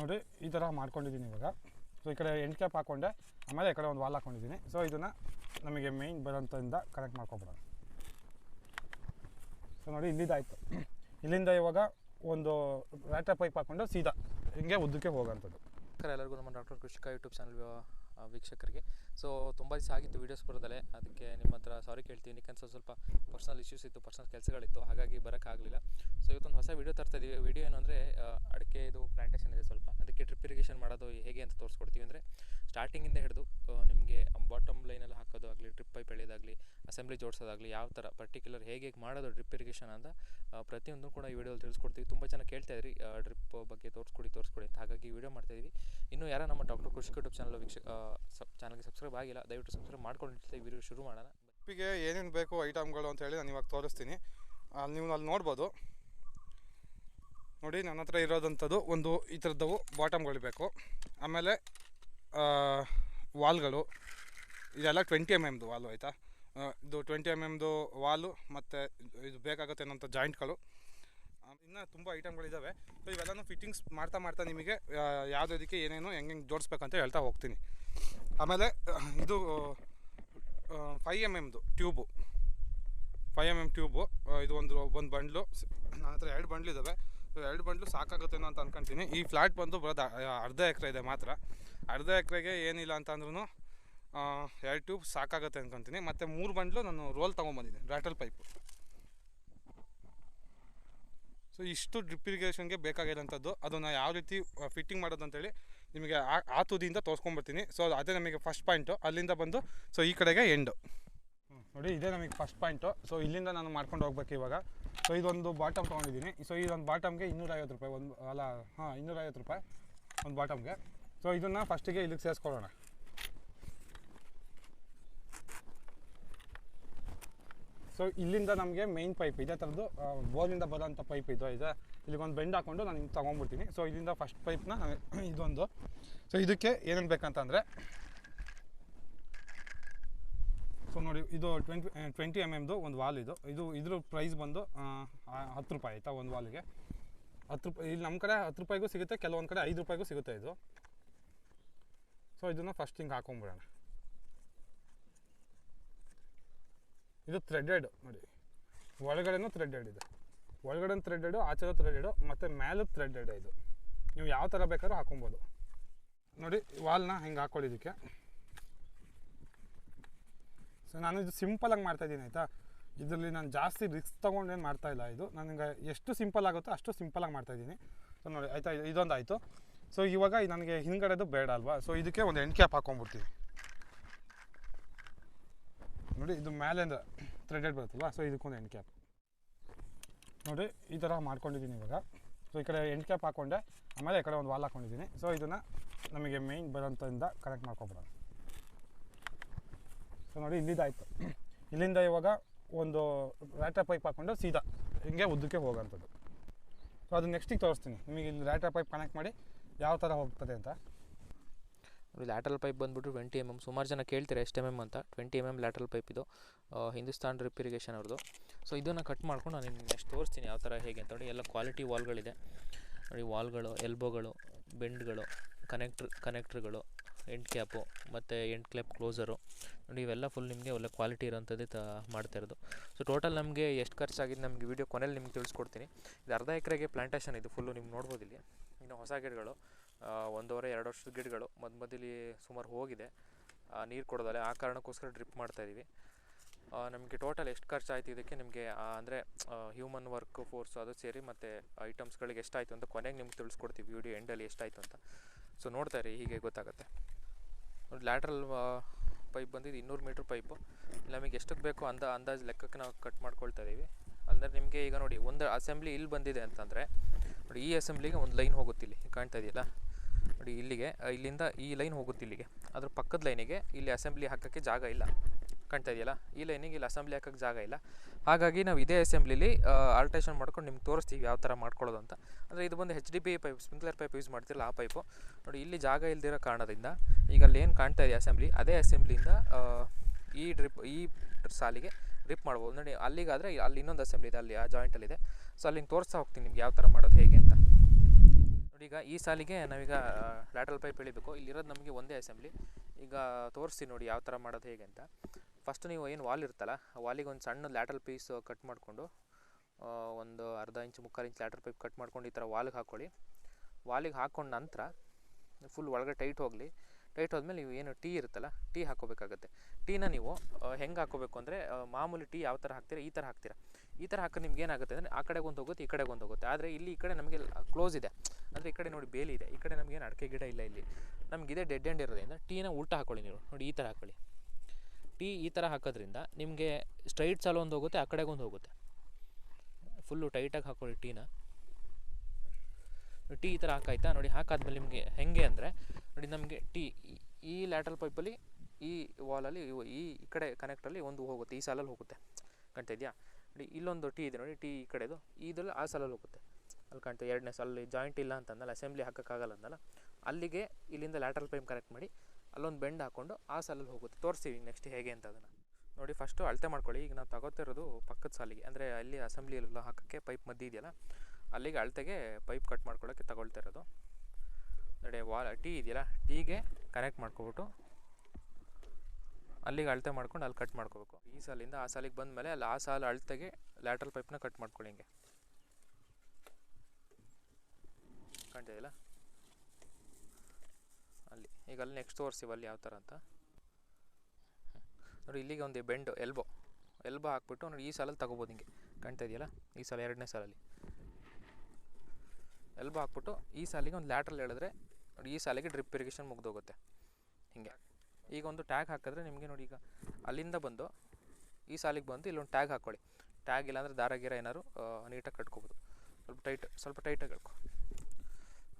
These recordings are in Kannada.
ನೋಡಿ, ಈ ಥರ ಮಾಡ್ಕೊಂಡಿದ್ದೀನಿ ಇವಾಗ. ಸೊ ಈ ಕಡೆ ಎಂಡ್ ಕ್ಯಾಪ್ ಹಾಕ್ಕೊಂಡೆ ಆಮೇಲೆ ಈ ಕಡೆ ಒಂದು ವಾಲ್ ಹಾಕ್ಕೊಂಡಿದ್ದೀನಿ ಸೊ ಇದನ್ನು ನಮಗೆ ಮೇಯ್ನ್ ಬರೋಂಥದಿಂದ ಕನೆಕ್ಟ್ ಮಾಡ್ಕೊಬಿಡೋಣ. ಸೊ ನೋಡಿ, ಇಲ್ಲಿದ್ದಾಯಿತು. ಇಲ್ಲಿಂದ ಇವಾಗ ಒಂದು ವ್ಯಾಟರ್ ಪೈಪ್ ಹಾಕ್ಕೊಂಡು ಸೀದಾ ಹಿಂಗೆ ಉದ್ದಕ್ಕೆ ಹೋಗೋಂಥದ್ದು. ಎಲ್ಲರಿಗೂ ನಮ್ಮ ಡಾಕ್ಟರ್ ಕೃಷಿಕ ಯೂಟ್ಯೂಬ್ ಚಾನಲ್ ವೀಕ್ಷಕರಿಗೆ. ಸೊ ತುಂಬ ದಿವಸ ಆಗಿತ್ತು ವೀಡಿಯೋಸ್ ಬರೋದಲ್ಲೇ. ಅದಕ್ಕೆ ನಿಮ್ಮ ಹತ್ರ ಸಾರಿ ಕೇಳ್ತೀನಿ. ಯಾಕಂದ್ರೆ ಸ್ವಲ್ಪ ಪರ್ಸನಲ್ ಇಶ್ಯೂಸ್ ಇತ್ತು ಪರ್ಸನಲ್ ಕೆಲಸಗಳಿತ್ತು. ಹಾಗಾಗಿ ಬರೋಕ್ಕಾಗಲಿಲ್ಲ ಸೊ ಇವತ್ತೊಂದು ಹೊಸ ವೀಡಿಯೋ ತರ್ತಾ ಇದ್ದೀವಿ ವೀಡಿಯೋ ಏನು ಅಂದರೆ ಅಡಿಕೆ ಇದು ಪ್ಲಾಂಟೇಷನ್ ಇದೆ ಸ್ವಲ್ಪ. ಅದಕ್ಕೆ ಡ್ರಿಪ್ ಇರಿಗೇಷನ್ ಮಾಡೋದು ಹೇಗೆ ಅಂತ ತೋರಿಸ್ಕೊಡ್ತೀವಿ ಅಂದರೆ ಸ್ಟಾರ್ಟಿಂಗಿಂದ ಹಿಡಿದು ನಿಮಗೆ ಬಾಟಮ್ ಲೈನಲ್ಲಿ ಹಾಕೋದು ಆಗಲಿ ಡ್ರಿಪ್ ಪೈಪ್ ಎಳೆಯೋದಾಗಲಿ ಅಸೆಂಬ್ಲಿ ಜೋಡಿಸೋದಾಗಲಿ, ಯಾವ ಥರ ಪರ್ಟಿಕ್ಯುಲರ್ ಹೇಗೆ ಹೇಗೆ ಮಾಡೋದು ಡ್ರಿಪ್ ಇರಿಗೇಷನ್ ಅಂತ ಪ್ರತಿಯೊಂದು ಕೂಡ ಈ ವಿಡಿಯೋಲಿ ತಿಳಿಸ್ಕೊಡ್ತೀವಿ. ತುಂಬ ಜನ ಕೇಳ್ತಾ ಇದ್ರಿ ಡ್ರಿಪ್ ಬಗ್ಗೆ ತೋರಿಸ್ಕೊಡಿ ತೋರಿಸ್ಕೊಡಿ ಅಂತ. ಹಾಗಾಗಿ ವಿಡಿಯೋ ಮಾಡ್ತಾ ಇದೀವಿ. ಇನ್ನು ಯಾರ ನಮ್ಮ ಡಾಕ್ಟರ್ ಕೃಷಿ ಯೂಟ್ಯೂಬ್ ಚಾನಲ್ ವೀಕ್ಷ ಸಬ್ ಚಾನಲ್ಗೆ ಸಬ್ಸ್ಕ್ರೈಬ್ ಆಗಿಲ್ಲ, ದಯವಿಟ್ಟು ಸಬ್ಸ್ಕ್ರೈಬ್ ಮಾಡ್ಕೊಂಡು ಈ ವಿಡಿಯೋ ಶುರು ಮಾಡೋಣ. ಡ್ರಿಪ್ಪಿಗೆ ಏನೇನು ಬೇಕು ಐಟಮ್ಗಳು ಅಂತ ಹೇಳಿ ನಾನು ಇವಾಗ ತೋರಿಸ್ತೀನಿ. ಅಲ್ಲಿ ನೀವು ಅಲ್ಲಿ ನೋಡ್ಬೋದು. ನೋಡಿ, ನನ್ನ ಹತ್ರ ಇರೋದಂಥದ್ದು ಒಂದು ಈ ಥರದ್ದವು ಬಾಟಮ್ಗಳು ಬೇಕು. ಆಮೇಲೆ ವಾಲ್ಗಳು. ಇದೆಲ್ಲ ಟ್ವೆಂಟಿ ಎಂ ಎಮ್ದು ವಾಲು, ಆಯಿತಾ? ಇದು ಟ್ವೆಂಟಿ ಎಂ ಎಮ್ದು ವಾಲು ಮತ್ತು ಇದು ಬೇಕಾಗುತ್ತೆ ಅನ್ನೋಂಥ ಜಾಯಿಂಟ್ಗಳು. ಇನ್ನೂ ತುಂಬ ಐಟಮ್ಗಳಿದ್ದಾವೆ ಸೊ ಇವೆಲ್ಲನೂ ಫಿಟ್ಟಿಂಗ್ಸ್ ಮಾಡ್ತಾ ಮಾಡ್ತಾ ನಿಮಗೆ ಯಾವುದು ಇದಕ್ಕೆ ಏನೇನು ಹೆಂಗೆ ಹೆಂಗೆ ಜೋಡಿಸ್ಬೇಕಂತ ಹೇಳ್ತಾ ಹೋಗ್ತೀನಿ. ಆಮೇಲೆ, ಇದು five M ಎಮ್ದು tube five M M tube ಇದು ಒಂದು ಒಂದು ಬಂಡ್ಲು. ನನ್ನ ಹತ್ರ ಎರಡು ಬಂಡ್ಲು ಇದ್ದಾವೆ ಎರಡು ಬಂಡ್ಲು ಸಾಕಾಗುತ್ತೇನೋ ಅಂತ ಅನ್ಕೊಂತೀನಿ. ಈ ಫ್ಲ್ಯಾಟ್ ಬಂದು ಬರೋದು ಅರ್ಧ ಎಕರೆ ಇದೆ ಮಾತ್ರ. ಅರ್ಧ ಎಕರೆಗೆ ಏನಿಲ್ಲ ಅಂತಂದ್ರೂ ಎರಡು ಟ್ಯೂಬ್ ಸಾಕಾಗುತ್ತೆ ಅಂದ್ಕೊತೀನಿ ಮತ್ತು ಮೂರು ಬಂಡ್ಲು ನಾನು ರೋಲ್ ತೊಗೊಂಬಂದಿದ್ದೀನಿ ರ್ಯಾಟಲ್ ಪೈಪು. ಸೊ ಇಷ್ಟು ಡ್ರಿಪ್ ಇರಿಗೇಷನ್ಗೆ ಬೇಕಾಗಿರೋಂಥದ್ದು. ಅದನ್ನು ಯಾವ ರೀತಿ ಫಿಟ್ಟಿಂಗ್ ಮಾಡೋದು ಅಂತೇಳಿ ನಿಮಗೆ ಆ ಆ ತುದಿಯಿಂದ ತೋರಿಸ್ಕೊಂಬರ್ತೀನಿ ಸೊ ಅದೇ ನಮಗೆ ಫಸ್ಟ್ ಪಾಯಿಂಟು. ಅಲ್ಲಿಂದ ಬಂದು ಸೊ ಈ ಕಡೆಗೆ ಎಂಡು. ನೋಡಿ, ಇದೇ ನಮಗೆ ಫಸ್ಟ್ ಪಾಯಿಂಟು. ಸೊ ಇಲ್ಲಿಂದ ನಾನು ಮಾಡ್ಕೊಂಡು ಹೋಗ್ಬೇಕು ಇವಾಗ. ಸೊ ಇದೊಂದು ಬಾಟಮ್ ತೊಗೊಂಡಿದ್ದೀನಿ. ಸೊ ಇದೊಂದು ಬಾಟಮ್ಗೆ ಇನ್ನೂರೈವತ್ತು ರೂಪಾಯಿ, ಒಂದು, ಅಲ್ಲ, ಹಾಂ, ಇನ್ನೂರೈವತ್ತು ರೂಪಾಯಿ, ಒಂದು ಬಾಟಮ್ಗೆ. ಸೊ ಇದನ್ನು ಫಸ್ಟಿಗೆ ಇಲ್ಲಿಗೆ ಸೇರಿಸ್ಕೊಳ್ಳೋಣ. ಸೊ ಇಲ್ಲಿಂದ ನಮಗೆ ಮೈನ್ ಪೈಪ್ ಇದೇ ಥರದ್ದು ಬೋರ್ನಿಂದ ಬರೋಂಥ ಪೈಪ್ ಇದು, ಇದೆ. ಇಲ್ಲಿಗೊಂದು ಬೆಂಡ್ ಹಾಕ್ಕೊಂಡು ನಾನು ಹಿಂಗೆ ತೊಗೊಂಡ್ಬಿಡ್ತೀನಿ ಸೊ ಇಲ್ಲಿಂದ ಫಸ್ಟ್ ಪೈಪ್ನ ಇದೊಂದು. ಸೊ ಇದಕ್ಕೆ ಏನೇನು ಬೇಕಂತಂದರೆ ಸೊ ನೋಡಿ, ಇದು ಟ್ವೆಂಟಿ ಟ್ವೆಂಟಿ ಎಂ ಎಮ್ದು ಒಂದು ವಾಲ್ ಇದು. ಇದು, ಇದ್ರ ಪ್ರೈಸ್ ಬಂದು ಹತ್ತು ರೂಪಾಯಿ ಆಯಿತಾ ಒಂದು ವಾಲಿಗೆ ಹತ್ತು ರೂಪಾಯಿ ಇಲ್ಲಿ ನಮ್ಮ ಕಡೆ ಹತ್ತು ರೂಪಾಯಿಗೂ ಸಿಗುತ್ತೆ, ಕೆಲವೊಂದು ಕಡೆ ಐದು ರೂಪಾಯಿಗೂ ಸಿಗುತ್ತೆ ಇದು. ಸೊ ಇದನ್ನು ಫಸ್ಟ್ ಹಿಂಗೆ ಹಾಕೊಂಬಿಡೋಣ. ಇದು ಥ್ರೆಡೆಡ್ ನೋಡಿ. ಒಳಗಡೆನೂ ಥ್ರೆಡೆಡ್ ಇದೆ. ಒಳಗಡೆ ಥ್ರೆಡೆಡು ಆಚೆದ ಥ್ರೆಡೆಡು ಮತ್ತು ಮೇಲೂ ಥ್ರೆಡೆಡ್ ಇದು. ನೀವು ಯಾವ ಥರ ಬೇಕಾದ್ರೂ ಹಾಕೊಬೋದು. ನೋಡಿ ವಾಲ್ನ ಹಿಂಗೆ ಹಾಕೊಳ್ಳೋದಕ್ಕೆ ಸೊ ನಾನು ಇದು ಸಿಂಪಲಾಗಿ ಮಾಡ್ತಾಯಿದ್ದೀನಿ ಆಯಿತಾ? ಇದರಲ್ಲಿ ನಾನು ಜಾಸ್ತಿ ರಿಸ್ಕ್ ತೊಗೊಂಡೇನು ಮಾಡ್ತಾ ಇಲ್ಲ ಇದು. ನನಗೆ ಎಷ್ಟು ಸಿಂಪಲ್ ಆಗುತ್ತೋ ಅಷ್ಟು ಸಿಂಪಲಾಗಿ ಮಾಡ್ತಾಯಿದ್ದೀನಿ ಸೊ ನೋಡಿ, ಆಯಿತಾ? ಇದೊಂದು ಆಯಿತು ಸೊ ಇವಾಗ ನನಗೆ ಹಿಂದ್ಗಡೆದು ಬೇಡ ಅಲ್ವಾ? ಸೊ ಇದಕ್ಕೆ ಒಂದು ಎಂಡ್ ಕ್ಯಾಪ್ ಹಾಕೊಂಡ್ಬಿಡ್ತೀವಿ ನೋಡಿ, ಇದು ಮೇಲಿಂದ ಥ್ರೆಡೆಡ್ ಬರುತ್ತಲ್ವಾ ಸೊ ಇದಕ್ಕೊಂದು ಎಂಡ್ ಕ್ಯಾಪ್ ನೋಡಿ, ಈ ಥರ ಮಾಡ್ಕೊಂಡಿದ್ದೀನಿ ಇವಾಗ. ಸೊ ಈ ಕಡೆ ಎಂಡ್ ಕ್ಯಾಪ್ ಹಾಕ್ಕೊಂಡೆ ಆಮೇಲೆ ಈ ಕಡೆ ಒಂದು ವಾಲ್ ಹಾಕ್ಕೊಂಡಿದ್ದೀನಿ ಸೊ ಇದನ್ನು ನಮಗೆ ಮೇಯ್ನ್ ಬರೋಂಥದಿಂದ ಕನೆಕ್ಟ್ ಮಾಡ್ಕೊಬಿಡೋಣ. ಸೊ ನೋಡಿ ಇಲ್ಲಿದ್ದಾಯಿತು ಇಲ್ಲಿಂದ ಇವಾಗ ಒಂದು ರ್ಯಾಟರ್ ಪೈಪ್ ಹಾಕ್ಕೊಂಡು ಸೀದಾ ಹಿಂಗೆ ಉದ್ದಕ್ಕೆ ಹೋಗೋಂಥದ್ದು ಸೊ ಅದು ನೆಕ್ಸ್ಟಿಗೆ ತೋರಿಸ್ತೀನಿ. ನಿಮಗೆ ಇಲ್ಲಿ ರ್ಯಾಟರ್ ಪೈಪ್ ಕನೆಕ್ಟ್ ಮಾಡಿ ಯಾವ ಥರ ಹೋಗ್ತದೆ ಅಂತ? ನೋಡಿ ಲ್ಯಾಟ್ರಲ್ ಪೈಪ್ ಬಂದುಬಿಟ್ಟು ಟ್ವೆಂಟಿ ಎಂ ಎಂ ಸುಮಾರು ಜನ ಕೇಳ್ತಾರೆ ಎಷ್ಟು ಎಂ ಎಂ ಅಂತ. Twenty M M lateral pipe ಇದು. ಹಿಂದೂಸ್ತಾನ್ ಡ್ರಿಪ್ ಇರಿಗೇಷನ್ ಅವ್ರದ್ದು ಸೊ ಇದನ್ನು ಕಟ್ ಮಾಡ್ಕೊಂಡು ನಾನು ನಿಮ್ಗೆ ನೆಕ್ಸ್ಟ್ ತೋರಿಸ್ತೀನಿ ಯಾವ ಥರ ಹೇಗೆ ಅಂತ ನೋಡಿ. ಎಲ್ಲ ಕ್ವಾಲಿಟಿ ವಾಲ್ಗಳಿದೆ ನೋಡಿ ವಾಲ್ಗಳು ಎಲ್ಬೋಗಳು ಬೆಂಡ್ಗಳು ಕನೆಕ್ಟ್ರ್ ಕನೆಕ್ಟ್ರ್ಗಳು ಎಂಡ್ ಕ್ಯಾಪು ಮತ್ತು ಎಂಡ್ ಕ್ಲಾಪ್ ಕ್ಲೋಸರು ನೋಡಿ, ಇವೆಲ್ಲ ಫುಲ್ ನಿಮಗೆ ಒಳ್ಳೆ ಕ್ವಾಲಿಟಿ ಇರೋಂಥದ್ದೇ ತ, ಮಾಡ್ತಾ ಇರೋದು. ಸೊ ಟೋಟಲ್ ನಮಗೆ ಎಷ್ಟು ಖರ್ಚಾಗಿದೆ ನಮಗೆ ವೀಡಿಯೋ ಕೊನೆಯಲ್ಲಿ ನಿಮ್ಗೆ ತಿಳಿಸ್ಕೊಡ್ತೀನಿ. ಇದು ಅರ್ಧ ಎಕರೆಗೆ ಪ್ಲಾಂಟೇಷನ್ ಇದು ಫುಲ್ಲು ನಿಮ್ಗೆ ನೋಡ್ಬೋದು ಇಲ್ಲಿ ಇನ್ನು ಹೊಸ ಗಿಡಗಳು ಒಂದೂವರೆ, ಎರಡು ವರ್ಷದ ಗಿಡಗಳು ಮಧ್ಯ ಮಧ್ಯಲಿ ಸುಮಾರು ಹೋಗಿದೆ. ನೀರು ಕೊಡೋದಲ್ಲೇ, ಆ ಕಾರಣಕ್ಕೋಸ್ಕರ ಡ್ರಿಪ್ ಮಾಡ್ತಾ ಇದೀವಿ. ನಮಗೆ ಟೋಟಲ್ ಎಷ್ಟು ಖರ್ಚಾಯಿತು ಇದಕ್ಕೆ ನಿಮಗೆ ಅಂದರೆ ಹ್ಯೂಮನ್ ವರ್ಕ್ ಫೋರ್ಸ್ ಅದು ಸೇರಿ ಮತ್ತು ಐಟಮ್ಸ್ಗಳಿಗೆ ಎಷ್ಟಾಯಿತು ಅಂತ ಕೊನೆಗೆ ನಿಮ್ಗೆ ತಿಳಿಸ್ಕೊಡ್ತೀವಿ ವಿಡಿಯೋ ಎಂಡಲ್ಲಿ ಎಷ್ಟಾಯಿತು ಅಂತ. ಸೊ ನೋಡ್ತಾ ರೀ ಹೀಗೆ ಗೊತ್ತಾಗುತ್ತೆ. ಲ್ಯಾಟ್ರಲ್ ಪೈಪ್ ಬಂದಿದ್ದು ಇನ್ನೂರು ಮೀಟ್ರ್ ಪೈಪು ನಮಗೆ ಎಷ್ಟಕ್ಕೆ ಬೇಕು ಅಂದ, ಅಂದಾಜು ಲೆಕ್ಕಕ್ಕೆ ನಾವು ಕಟ್ ಮಾಡ್ಕೊಳ್ತಾ ಇದ್ದೀವಿ ಅಂದರೆ, ನಿಮಗೆ ಈಗ ನೋಡಿ, ಒಂದು ಅಸೆಂಬ್ಲಿ ಇಲ್ಲಿ ಬಂದಿದೆ ಅಂತಂದರೆ ನೋಡಿ, ಈ ಅಸೆಂಬ್ಲಿಗೆ ಒಂದು ಲೈನ್ ಹೋಗುತ್ತೆ ಇಲ್ಲಿ ಕಾಣ್ತಾ ಇದೆಯಲ್ಲ? ನೋಡಿ, ಇಲ್ಲಿಗೆ ಇಲ್ಲಿಂದ ಈ ಲೈನ್ ಹೋಗುತ್ತೆ ಇಲ್ಲಿಗೆ. ಅದ್ರ ಪಕ್ಕದ ಲೈನಿಗೆ ಇಲ್ಲಿ ಅಸೆಂಬ್ಲಿ ಹಾಕೋಕ್ಕೆ ಜಾಗ ಇಲ್ಲ. ಕಾಣ್ತಾ ಇದೆಯಲ್ಲ? ಈ ಲೈನಿಗೆ ಇಲ್ಲಿ ಅಸೆಂಬ್ಲಿ ಹಾಕೋಕ್ಕೆ ಜಾಗ ಇಲ್ಲ. ಹಾಗಾಗಿ ನಾವು ಇದೇ ಅಸೆಂಬ್ಲಿಲಿ ಆಲ್ಟ್ರೇಷನ್ ಮಾಡ್ಕೊಂಡು ನಿಮ್ಗೆ ತೋರಿಸ್ತೀವಿ ಯಾವ ಥರ ಮಾಡ್ಕೊಳ್ಳೋದು ಅಂತ. ಅಂದರೆ ಇದು ಬಂದು H D P pipe sprinkler pipe use ಮಾಡ್ತಿರಲ್ಲ ಆ ಪೈಪು ನೋಡಿ, ಇಲ್ಲಿ ಜಾಗ ಇಲ್ದಿರೋ ಕಾರಣದಿಂದ ಈಗ ಅಲ್ಲಿ ಏನು ಕಾಣ್ತಾ ಇದೆ ಅಸೆಂಬ್ಲಿ ಅದೇ ಅಸೆಂಬ್ಲಿಯಿಂದ ಈ ಡ್ರಿಪ್ ಈ ಸಾಲಿಗೆ ಡ್ರಿಪ್ ಮಾಡ್ಬೋದು. ನೋಡಿ, ಅಲ್ಲಿಗಾದರೆ ಅಲ್ಲಿ ಇನ್ನೊಂದು ಅಸೆಂಬ್ಲಿ ಇದೆ, ಅಲ್ಲಿ ಆ ಜಾಯಿಂಟಲ್ಲಿದೆ ಸೊ ಅಲ್ಲಿ ತೋರಿಸ್ತಾ ಹೋಗ್ತೀನಿ ನಿಮ್ಗೆ ಯಾವ ಥರ ಮಾಡೋದು ಹೇಗೆ ಅಂತ. ನೋಡಿ, ಈಗ ಈ ಸಾಲಿಗೆ ನಾವೀಗ ಲ್ಯಾಟ್ರಲ್ ಪೈಪ್ ಇಳಿಬೇಕು ಇಲ್ಲಿರೋದು ನಮಗೆ ಒಂದೇ ಅಸೆಂಬ್ಲಿ ಈಗ ತೋರಿಸ್ತೀನಿ ನೋಡಿ ಯಾವ ಥರ ಮಾಡೋದು ಹೇಗೆ ಅಂತ. ಫಸ್ಟ್ ನೀವು ಏನು ವಾಲ್ ಇರುತ್ತಲ್ಲ, ಆ ವಾಲಿಗೆ ಒಂದು ಸಣ್ಣ ಲ್ಯಾಟ್ರಲ್ ಪೀಸ್ ಕಟ್ ಮಾಡಿಕೊಂಡು ಒಂದು ಅರ್ಧ ಇಂಚ್, ಮುಕ್ಕಾಲು ಇಂಚ್ ಲ್ಯಾಟ್ರಲ್ ಪೈಪ್ ಕಟ್ ಮಾಡ್ಕೊಂಡು ಈ ಥರ ವಾಲ್ಗೆ ಹಾಕ್ಕೊಳ್ಳಿ ವಾಲಿಗೆ ಹಾಕ್ಕೊಂಡ ನಂತರ ಫುಲ್ ಒಳಗಡೆ ಟೈಟ್ ಹೋಗಲಿ. ಟೈಟ್ ಹೋದ್ಮೇಲೆ ನೀವು ಏನು ಟೀ ಇರುತ್ತಲ್ಲ ಟೀ ಹಾಕೋಬೇಕಾಗುತ್ತೆ ಟೀನ ನೀವು ಹೆಂಗೆ ಹಾಕೋಬೇಕು ಅಂದರೆ ಮಾಮೂಲಿ ಟೀ ಯಾವ ಥರ ಹಾಕ್ತೀರಾ, ಈ ಥರ ಹಾಕ್ತೀರಾ. ಈ ಥರ ಹಾಕಿದ್ರೆ ನಿಮ್ಗೆ ಏನಾಗುತ್ತೆ ಅಂದರೆ, ಆ ಕಡೆಗೆ ಒಂದು ಹೋಗುತ್ತೆ, ಈ ಕಡೆಗೆ ಒಂದು ಹೋಗುತ್ತೆ. ಆದರೆ ಇಲ್ಲಿ ಈ ಕಡೆ ನಮಗೆ ಕ್ಲೋಸ್ ಇದೆ. ಅಂದರೆ ಈ ಕಡೆ ನೋಡಿ ಬೇಲಿ ಇದೆ. ಈ ಕಡೆ ನಮಗೇನು ಅಡಿಕೆ ಗಿಡ ಇಲ್ಲ ಇಲ್ಲಿ. ನಮಗೆ ಇದೇ ಡೆಡ್ ಎಂಡ್ ಇರೋದ್ರಿಂದ ಟೀನ ಉಲ್ಟ ಹಾಕೊಳ್ಳಿ ನೀವು. ನೋಡಿ ಈ ಥರ ಹಾಕೊಳ್ಳಿ. ಟೀ ಈ ಥರ ಹಾಕೋದ್ರಿಂದ ನಿಮಗೆ ಸ್ಟ್ರೈಟ್ ಸಾಲು ಒಂದು ಹೋಗುತ್ತೆ, ಆ ಕಡೆಗೆ ಒಂದು ಹೋಗುತ್ತೆ ಫುಲ್ಲು ಟೈಟಾಗಿ ಹಾಕೊಳ್ಳಿ ಟೀನ ಟೀ ಈ ಥರ ಹಾಕಾಯ್ತಾ? ನೋಡಿ ಹಾಕಾದ್ಮೇಲೆ ನಿಮಗೆ ಹೆಂಗೆ ಅಂದರೆ ನೋಡಿ, ನಮಗೆ ಟಿ, ಈ- ಲ್ಯಾಟ್ರಲ್ ಪೈಪಲ್ಲಿ ಈ ವಾಲಲ್ಲಿ ಈ ಈ ಕಡೆ ಕನೆಕ್ಟಲ್ಲಿ ಒಂದು ಹೋಗುತ್ತೆ, ಈ ಸಾಲಲ್ಲಿ ಹೋಗುತ್ತೆ. ಕಾಣ್ತಾ ಇದೆಯಾ? ನೋಡಿ, ಇಲ್ಲೊಂದು ಟಿ ಇದೆ ನೋಡಿ, ಟಿ ಈ ಕಡೆದು, ಇದರಲ್ಲಿ ಆ ಸಾಲಲ್ಲಿ ಹೋಗುತ್ತೆ. ಅಲ್ಲಿ ಕಾಣ್ತಾ ಎರಡನೇ ಸಾಲಲ್ಲಿ ಜಾಯಿಂಟ್ ಇಲ್ಲ ಅಂತಂದಲ್ಲ ಅಸೆಂಬ್ಲಿ ಹಾಕೋಕ್ಕಾಗಲ್ಲ ಅಂದಲ್ಲ ಅಲ್ಲಿಗೆ ಇಲ್ಲಿಂದ ಲ್ಯಾಟ್ರಲ್ ಪೈಪ್ ಕನೆಕ್ಟ್ ಮಾಡಿ, ಅಲ್ಲೊಂದು ಬೆಂಡ್ ಹಾಕ್ಕೊಂಡು ಆ ಸಾಲಲ್ಲಿ ಹೋಗುತ್ತೆ. ತೋರಿಸ್ತೀವಿ ನೆಕ್ಸ್ಟ್ ಹೇಗೆ ಅಂತ ಅದನ್ನು. ನೋಡಿ ಫಸ್ಟು ಅಳತೆ ಮಾಡ್ಕೊಳ್ಳಿ, ಈಗ ನಾವು ತಗೋತಿರೋದು ಪಕ್ಕದ ಸಾಲಿಗೆ, ಅಂದರೆ ಅಲ್ಲಿ ಅಸೆಂಬ್ಲಿಯಲ್ಲೆಲ್ಲ ಹಾಕೋಕ್ಕೆ ಪೈಪ್ ಮದ್ದಿದೆಯಲ್ಲ ಅಲ್ಲಿಗೆ ಅಳತೆಗೆ ಪೈಪ್ ಕಟ್ ಮಾಡ್ಕೊಳ್ಳೋಕ್ಕೆ ತಗೊಳ್ತಾ ನೋಡಿ ವಾಲ್ ಟೀ ಇದೆಯಲ್ಲ ಟೀಗೆ ಕನೆಕ್ಟ್ ಮಾಡ್ಕೊಬಿಟ್ಟು ಅಲ್ಲಿಗೆ ಅಳತೆ ಮಾಡ್ಕೊಂಡು ಅಲ್ಲಿ ಕಟ್ ಮಾಡ್ಕೋಬೇಕು. ಈ ಸಾಲಿಂದ ಆ ಸಾಲಿಗೆ ಬಂದಮೇಲೆ ಅಲ್ಲಿ ಆ ಸಾಲು ಅಳತೆಗೆ ಲ್ಯಾಟ್ರಲ್ ಪೈಪ್ನ ಕಟ್ ಮಾಡ್ಕೊಳ್ಳಿ ಹಿಂಗೆ. ಕಾಣ್ತಿದೆಯಲ್ಲ ಅಲ್ಲಿ, ಈಗ ಅಲ್ಲಿ ನೆಕ್ಸ್ಟ್ ತೋರಿಸ್ತೀವಿ ಅಲ್ಲಿ ಯಾವ ಥರ ಅಂತ. ನೋಡಿ, ಇಲ್ಲಿಗೆ ಒಂದು ಬೆಂಡು ಎಲ್ಬೋ ಎಲ್ಬೋ ಹಾಕ್ಬಿಟ್ಟು ನೋಡಿ, ಈ ಸಾಲಲ್ಲಿ ತಗೋಬೋದು ಹಿಂಗೆ. ಕಾಣ್ತಾ ಇದೆಯಲ್ಲ? ಈ ಸಾಲ ಎರಡನೇ ಸಾಲಲ್ಲಿ. ಎಲ್ಬೋ ಹಾಕ್ಬಿಟ್ಟು ಈ ಸಾಲಿಗೆ ಒಂದು ಲ್ಯಾಟ್ರಲ್ ಹೇಳಿದ್ರೆ ಈ ಸಾಲಿಗೆ ಡ್ರಿಪ್ ಇರಿಗೇಷನ್ ಮುಗ್ದೋಗುತ್ತೆ. ಹಿಂಗೆ. ಈಗ ಒಂದು ಟ್ಯಾಗ್ ಹಾಕಿದ್ರೆ ನಿಮಗೆ ನೋಡಿ, ಈಗ ಅಲ್ಲಿಂದ ಬಂದು, ಈ ಸಾಲಿಗೆ ಬಂದು ಇಲ್ಲೊಂದು ಟ್ಯಾಗ್ ಹಾಕ್ಕೊಳ್ಳಿ ಟ್ಯಾಗ್ ಇಲ್ಲಾಂದರೆ ದಾರ ಗೀರ ಏನಾದ್ರು ನೀಟಾಗಿ ಕಟ್ಕೋಬೋದು. ಸ್ವಲ್ಪ ಟೈಟ್ ಸ್ವಲ್ಪ ಟೈಟಾಗಿ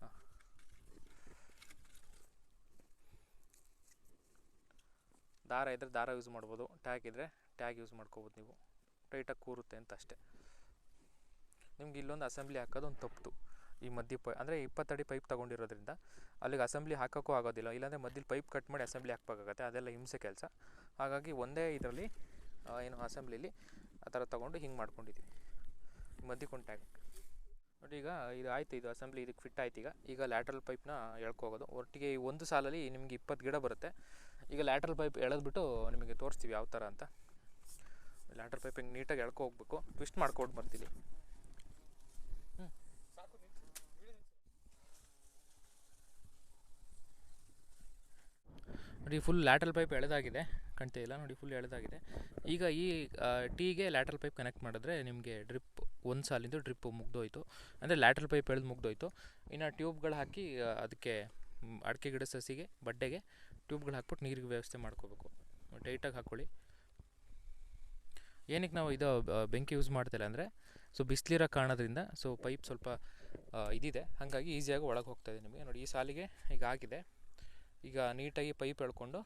ಹಾಂ. ದಾರ ಇದ್ದರೆ ದಾರ ಯೂಸ್ ಮಾಡ್ಬೋದು. ಟ್ಯಾಗ್ ಇದ್ದರೆ ಟ್ಯಾಗ್ ಯೂಸ್ ಮಾಡ್ಕೋಬೋದು ನೀವು. ಟೈಟಾಗಿ ಕೂರುತ್ತೆ ಅಂತ ಅಷ್ಟೇ. ನಿಮ್ಗೆ ಇಲ್ಲೊಂದು ಅಸೆಂಬ್ಲಿ ಹಾಕೋದು ಒಂದು ತಪ್ಪು. ಈ ಮಧ್ಯ ಪೈ, ಅಂದರೆ ಇಪ್ಪತ್ತಡಿ ಪೈಪ್ ತೊಗೊಂಡಿರೋದ್ರಿಂದ ಅಲ್ಲಿಗೆ ಅಸೆಂಬ್ಲಿ ಹಾಕೋಕ್ಕೂ ಆಗೋದಿಲ್ಲ. ಇಲ್ಲಾಂದರೆ ಮಧ್ಯದಲ್ಲಿ ಪೈಪ್ ಕಟ್ ಮಾಡಿ ಅಸೆಂಬ್ಲಿ ಹಾಕ್ಬೇಕಾಗತ್ತೆ. ಅದೆಲ್ಲ ಹಿಂಸೆ ಕೆಲಸ. ಹಾಗಾಗಿ ಒಂದೇ ಇದರಲ್ಲಿ ಏನು ಅಸೆಂಬ್ಲಿಲಿ ಆ ಥರ ತೊಗೊಂಡು ಹಿಂಗೆ ಮಾಡ್ಕೊಂಡಿದ್ದೀವಿ ಮಧ್ಯ ಟ್ಯಾಗ್ ನೋಡಿ ಈಗ ಇದು ಆಯ್ತು, ಇದು ಅಸೆಂಬ್ಲಿ ಇದಕ್ಕೆ ಫಿಟ್ ಆಯ್ತು ಈಗ. ಈಗ ಲ್ಯಾಟ್ರಲ್ ಪೈಪ್ನ ಎಳ್ಕೋಗೋದು ಒಟ್ಟಿಗೆ ಈ ಒಂದು ಸಾಲಲ್ಲಿ ನಿಮಗೆ ಇಪ್ಪತ್ತು ಗಿಡ ಬರುತ್ತೆ. ಈಗ ಲ್ಯಾಟ್ರಲ್ ಪೈಪ್ ಎಳೆದ್ಬಿಟ್ಟು ನಿಮಗೆ ತೋರಿಸ್ತೀವಿ ಯಾವ ಥರ ಅಂತ. ಲ್ಯಾಟ್ರಲ್ ಪೈಪ್ ಹಿಂಗೆ ನೀಟಾಗಿ ಎಳ್ಕೊ ಹೋಗ್ಬೇಕು. ಟ್ವಿಸ್ಟ್ ಮಾಡ್ಕೊಂಡು ಬರ್ತೀವಿ. ನೋಡಿ ಫುಲ್ ಲ್ಯಾಟ್ರಲ್ ಪೈಪ್ ಎಳೆದಾಗಿದೆ. ಕಾಣ್ತಾ ಇಲ್ಲ, ನೋಡಿ ಫುಲ್ ಎಳೆದಾಗಿದೆ. ಈಗ ಈ ಟೀಗೆ ಲ್ಯಾಟ್ರಲ್ ಪೈಪ್ ಕನೆಕ್ಟ್ ಮಾಡಿದ್ರೆ ನಿಮಗೆ ಡ್ರಿಪ್ ಒಂದು ಸಾಲಿಂದು ಡ್ರಿಪ್ ಮುಗ್ದೋಯ್ತು. ಅಂದರೆ ಲ್ಯಾಟ್ರಲ್ ಪೈಪ್ ಎಳೆದು ಮುಗ್ದೋಯ್ತು. ಇನ್ನು ಟ್ಯೂಬ್ಗಳು ಹಾಕಿ ಅದಕ್ಕೆ ಅಡಿಕೆ ಗಿಡ ಸಸಿಗೆ, ಬಡ್ಡೆಗೆ ಟ್ಯೂಬ್ಗಳು ಹಾಕ್ಬಿಟ್ಟು ನೀರಿಗೆ ವ್ಯವಸ್ಥೆ ಮಾಡ್ಕೋಬೇಕು. ಟೈಟಾಗಿ ಹಾಕ್ಕೊಳ್ಳಿ ಏನಕ್ಕೆ ನಾವು ಇದು ಬೆಂಕಿ ಯೂಸ್ ಮಾಡ್ತಿಲ್ಲ ಅಂದರೆ ಸೊ ಬಿಸಿಲಿರೋ ಕಾರಣದಿಂದ ಸೊ ಪೈಪ್ ಸ್ವಲ್ಪ ಇದಿದೆ. ಹಾಗಾಗಿ ಈಸಿಯಾಗಿ ಒಳಗೆ ಹೋಗ್ತಾಯಿದೆ ನಿಮಗೆ. ನೋಡಿ, ಈ ಸಾಲಿಗೆ ಈಗ ಆಗಿದೆ. ಈಗ ನೀಟಾಗಿ ಪೈಪ್ ಎಳ್ಕೊಂಡು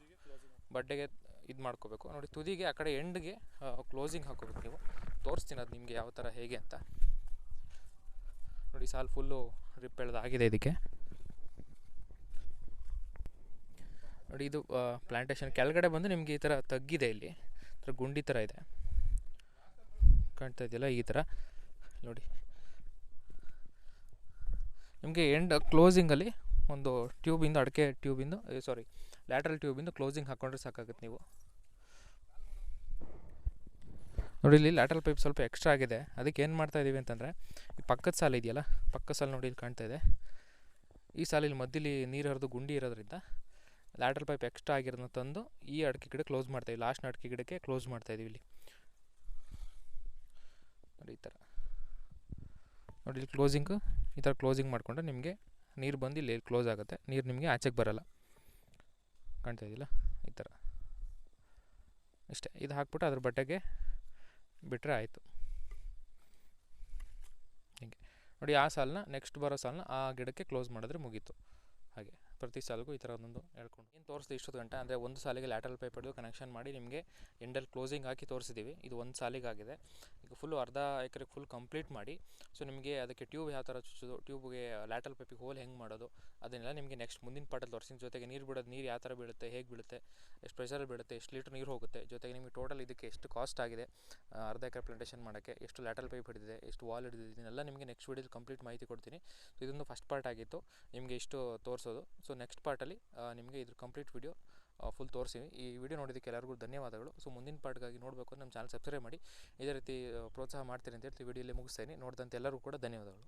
ಬಡ್ಡೆಗೆ ಇದು ಮಾಡ್ಕೋಬೇಕು. ನೋಡಿ, ತುದಿಗೆ, ಆ ಕಡೆ ಎಂಡ್ಗೆ ಕ್ಲೋಸಿಂಗ್ ಹಾಕೋಬೇಕು ನೀವು. ತೋರಿಸ್ತೀನಿ ಅದು ನಿಮಗೆ ಯಾವ ಥರ ಹೇಗೆ ಅಂತ. ನೋಡಿ, ಸಾಲು ಫುಲ್ಲು ರಿಪ್ ಎಳ್ದಾಗಿದೆ ಇದಕ್ಕೆ. ನೋಡಿ, ಇದು ಪ್ಲಾಂಟೇಶನ್ ಕೆಳಗಡೆ ಬಂದು ನಿಮಗೆ ಈ ಥರ ತಗ್ಗಿದೆ ಇಲ್ಲಿ. ಥರ ಗುಂಡಿ ಥರ ಇದೆ. ಕಾಣ್ತಾ ಇದೆಯಲ್ಲ ಈ ಥರ ನೋಡಿ. ನಿಮಗೆ ಎಂಡ್ ಕ್ಲೋಸಿಂಗಲ್ಲಿ ಒಂದು ಟ್ಯೂಬಿಂದ, ಅಡಿಕೆ ಟ್ಯೂಬಿಂದು ಸಾರಿ ಲ್ಯಾಟ್ರಲ್ ಟ್ಯೂಬಿಂದು ಕ್ಲೋಸಿಂಗ್ ಹಾಕ್ಕೊಂಡ್ರೆ ಸಾಕಾಗುತ್ತೆ ನೀವು. ನೋಡಿ, ಇಲ್ಲಿ ಲ್ಯಾಟ್ರಲ್ ಪೈಪ್ ಸ್ವಲ್ಪ ಎಕ್ಸ್ಟ್ರಾ ಆಗಿದೆ. ಅದಕ್ಕೆ ಏನು ಮಾಡ್ತಾ ಇದ್ದೀವಿ ಅಂತಂದರೆ, ಈ ಪಕ್ಕದ ಸಾಲು ಇದೆಯಲ್ಲ ಪಕ್ಕದ ಸಾಲು ನೋಡಿ ಇಲ್ಲಿ ಕಾಣ್ತಾ ಇದೆ. ಈ ಸಾಲಿಲ್ಲಿ ಮಧ್ಯಲಿ ನೀರು ಹರಿದು ಗುಂಡಿ ಇರೋದ್ರಿಂದ ಲ್ಯಾಟ್ರಲ್ ಪೈಪ್ ಎಕ್ಸ್ಟ್ರಾ ಆಗಿರೋದನ್ನ ತಂದು ಈ ಅಡಿಕೆ ಗಿಡ ಕ್ಲೋಸ್ ಮಾಡ್ತಾಯಿದ್ವಿ ಲಾಸ್ಟ್ ಅಡಿಕೆ ಗಿಡಕ್ಕೆ ಕ್ಲೋಸ್ ಮಾಡ್ತಾ ಇದ್ದೀವಿ ಇಲ್ಲಿ. ನೋಡಿ, ಈ ಥರ ನೋಡಿ, ಇಲ್ಲಿ ಕ್ಲೋಸಿಂಗು ಈ ಥರ ಕ್ಲೋಸಿಂಗ್ ಮಾಡಿಕೊಂಡ್ರೆ ನಿಮಗೆ ನೀರು ಬಂದು ಇಲ್ಲಿ ಕ್ಲೋಸ್ ಆಗುತ್ತೆ. ನೀರು ನಿಮಗೆ ಆಚೆಗೆ ಬರಲ್ಲ. ಕಾಣ್ತಾ ಇದಿಲ್ಲ ಈ ಥರ ಇಷ್ಟೇ ಇದು ಹಾಕ್ಬಿಟ್ಟು ಅದ್ರ ಬಟ್ಟೆಗೆ ಬಿಟ್ಟರೆ ಆಯಿತು. ಹೀಗೆ. ನೋಡಿ, ಆ ಸಾಲನ್ನ ನೆಕ್ಸ್ಟ್ ಬರೋ ಸಾಲನ್ನ ಆ ಗಿಡಕ್ಕೆ ಕ್ಲೋಸ್ ಮಾಡಿದ್ರೆ ಮುಗೀತು. ಹಾಗೆ. ಪ್ರತಿ ಸಾಲಿಗೂ ಈ ಥರ ಒಂದೊಂದು ಹೇಳ್ಕೊಂಡು. ಏನು ತೋರಿಸ್ದೆ ಇಷ್ಟೊತ್ತು ಗಂಟೆ? ಅಂದರೆ ಒಂದು ಸಾಲಿಗೆ ಲ್ಯಾಟ್ರಲ್ ಪೈಪ್ ಹಿಡಿದು ಕನೆಕ್ಷನ್ ಮಾಡಿ ನಿಮಗೆ ಎಂಡಲ್ಲಿ ಕ್ಲೋಸಿಂಗ್ ಹಾಕಿ ತೋರಿಸಿದ್ದೀವಿ ಇದು ಒಂದು ಸಾಲಿಗೆ ಆಗಿದೆ ಈಗ ಫುಲ್ಲು ಅರ್ಧ ಎಕರೆ ಫುಲ್ ಕಂಪ್ಲೀಟ್ ಮಾಡಿ ಸೊ ನಿಮಗೆ ಅದಕ್ಕೆ ಟ್ಯೂಬ್ ಯಾವ ಥರ ಚುಚ್ಚೋದು? ಟ್ಯೂಬ್ಗೆ ಲ್ಯಾಟ್ರಲ್ ಪೈಪಿಗೆ ಹೋಲ್ ಹೆಂಗೆ ಮಾಡೋದು? ಅದನ್ನೆಲ್ಲ ನಿಮಗೆ ನೆಕ್ಸ್ಟ್ ಮುಂದಿನ ಪಾಟಲ್ಲಿ ತೋರಿಸ್ತೀನಿ ಜೊತೆಗೆ ನೀರು ಬಿಡೋದು ನೀರು ಯಾವ ಥರ ಬೀಳುತ್ತೆ? ಹೇಗೆ ಬೀಳುತ್ತೆ? ಎಷ್ಟು ಪ್ರೆಷರ್ ಬೀಳುತ್ತೆ? ಎಷ್ಟು ಲೀಟ್ರ್ ನೀರು ಹೋಗುತ್ತೆ? ಜೊತೆಗೆ ನಿಮಗೆ ಟೋಟಲ್ ಇದಕ್ಕೆ ಎಷ್ಟು ಕಾಸ್ಟ್ ಆಗಿದೆ? ಅರ್ಧ ಎಕರೆ ಪ್ಲಾಂಟೇಷನ್ ಮಾಡೋಕ್ಕೆ ಎಷ್ಟು ಲ್ಯಾಟಲ್ ಪೈಪ್ ಹಿಡಿದಿದೆ? ಎಷ್ಟು ವಾಲ್ ಹಿಡಿದಿದೆ? ಇದನ್ನೆಲ್ಲ ನಿಮಗೆ ನೆಕ್ಸ್ಟ್ ವೀಡಿಯೋದಲ್ಲಿ ಕಂಪ್ಲೀಟ್ ಮಾಹಿತಿ ಕೊಡ್ತೀನಿ. ಸೊ ಇದೊಂದು ಫಸ್ಟ್ ಪಾರ್ಟ್ ಆಗಿತ್ತು. ನಿಮಗೆ ಇಷ್ಟು ತೋರಿಸೋದು. ಸೊ ನೆಕ್ಸ್ಟ್ ಪಾರ್ಟಲ್ಲಿ ನಿಮಗೆ ಇದ್ರ ಕಂಪ್ಲೀಟ್ ವಿಡಿಯೋ ಫುಲ್ ತೋರಿಸ್ತೀವಿ ಈ ವಿಡಿಯೋ ನೋಡಿದ್ದಕ್ಕೆ ಎಲ್ಲರಿಗೂ ಧನ್ಯವಾದಗಳು. ಸೊ ಮುಂದಿನ ಪಾರ್ಟ್ಗಾಗಿ ನೋಡಬೇಕು ನಮ್ಮ ಚಾನಲ್ ಸಬ್ಸ್ಕ್ರೈಬ್ ಮಾಡಿ. ಇದೇ ರೀತಿ ಪ್ರೋತ್ಸಾಹ ಮಾಡ್ತೀನಿ ಅಂತ ಹೇಳ್ತಿ ಇಲ್ಲಿ ಮುಗಿಸ್ತೀನಿ. ನೋಡಿದಂಥ ಎಲ್ಲರಿಗೂ ಕೂಡ ಧನ್ಯವಾದಗಳು.